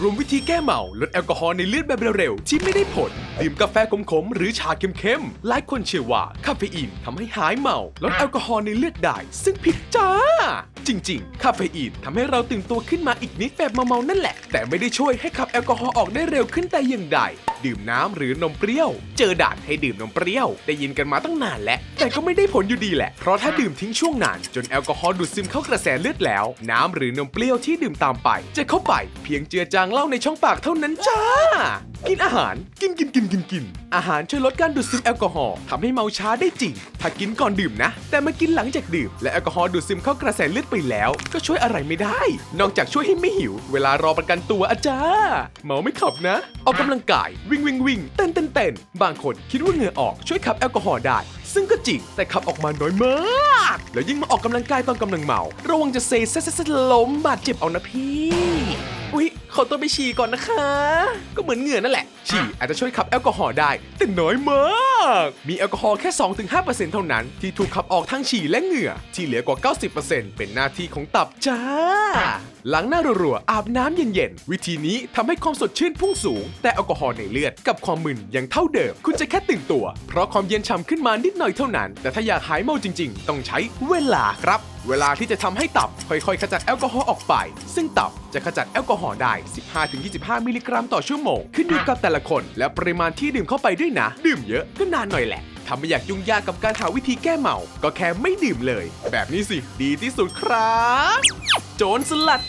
รวมวิธีแก้เมาลดแอลกอฮอล์ในเลือดแบบเร็วๆที่ไม่ได้ผล ดื่มกาแฟขมๆหรือชาเค็มๆหลายคนเชื่อว่าคาเฟอีนทำให้หายเมาลดแอลกอฮอล์ในเลือดได้ ซึ่งผิดจ้า จริง ๆ คาเฟอีนทำให้เราตื่นตัวขึ้นมาอีกนิดแบบเมาๆนั่นแหละ แต่ไม่ได้ช่วยให้ขับแอลกอฮอล์ออกได้เร็วขึ้นแต่อย่างใด ดื่มน้ำหรือนมเปรี้ยว เจอด่านให้ดื่มนมเปรี้ยว ได้ยินกันมาตั้งนานแล้ว แต่ก็ไม่ได้ผลอยู่ดีแหละ เพราะถ้าดื่มทิ้งช่วงนานจนแอลกอฮอล์ดูดซึมเข้ากระแสเลือดแล้ว น้ำหรือนมเปรี้ยวที่ดื่มตามไป จะเข้าไป เพียงเจือจางเหล้าในช่องปากเท่านั้นจ้า กินอาหาร กินกินกินกินกิน อาหารช่วยลดการดูดซึมแอลกอฮอล์ทำให้เมาช้าได้จริง ถ้ากินก่อนดื่มนะ แต่มากินหลังจากดื่ม และแอลกอฮอล์ดูดซึมเข้ากระแสเลือดไปแล้ว ก็ช่วยอะไรไม่ได้ นอกจากช่วยให้ไม่หิว เวลารอประกันตัวอาจารย์เมาไม่ขับนะ ออกกำลังกาย วิ่งวิ่งวิ่งเต้นเต้นเต้นบางคนคิดว่าเหงื่อออกช่วยขับแอลกอฮอล์ได้ ซึ่งก็จริงแต่ขับออกมาน้อยมากแล้วยิ่งมาออกกำลังกายตอนกำลังเมา ระวังจะเซซัสซัสล้มบาดเจ็บเอานะพี่ อุ๊ยขอตัวไปฉี่ก่อนนะคะ ก็เหมือนเหงื่อนั่นแหละ ฉี่อาจจะช่วยขับแอลกอฮอล์ได้ แต่น้อยมากมีแอลกอฮอล์แค่ 2-5%เท่านั้นที่ถูกขับออกทั้งฉี่และเหงื่อ ที่เหลือกว่า 90%เป็นหน้าที่ของตับจ้า ล้างหน้ารัวๆ อาบน้ำเย็นๆ วิธีนี้ทำให้ความสดชื่นพุ่งสูง แต่แอลกอฮอล์ในเลือดกับความมึนยังเท่าเดิม คุณจะแค่ตื่นตัว เพราะความเย็นฉ่ำขึ้นมานิดหน่อยเท่านั้น แต่ถ้าอยากหายเมาจริง ๆ ต้องใช้เวลาครับ เวลาที่จะทำให้ตับค่อยๆ ขจัดแอลกอฮอล์ออกไป ซึ่งตับจะขจัดแอลกอฮอล์ได้ 15-25 มิลลิกรัมต่อชั่วโมง ขึ้นอยู่กับแต่ละคน และปริมาณที่ดื่มเข้าไปด้วยนะ ดื่มเยอะก็นานหน่อยแหละถ้าไม่อยากยุ่งยากกับการหาวิธีแก้เมา ก็แค่ไม่ดื่มเลย แบบนี้สิ ดีที่สุดครับ โจรสลัด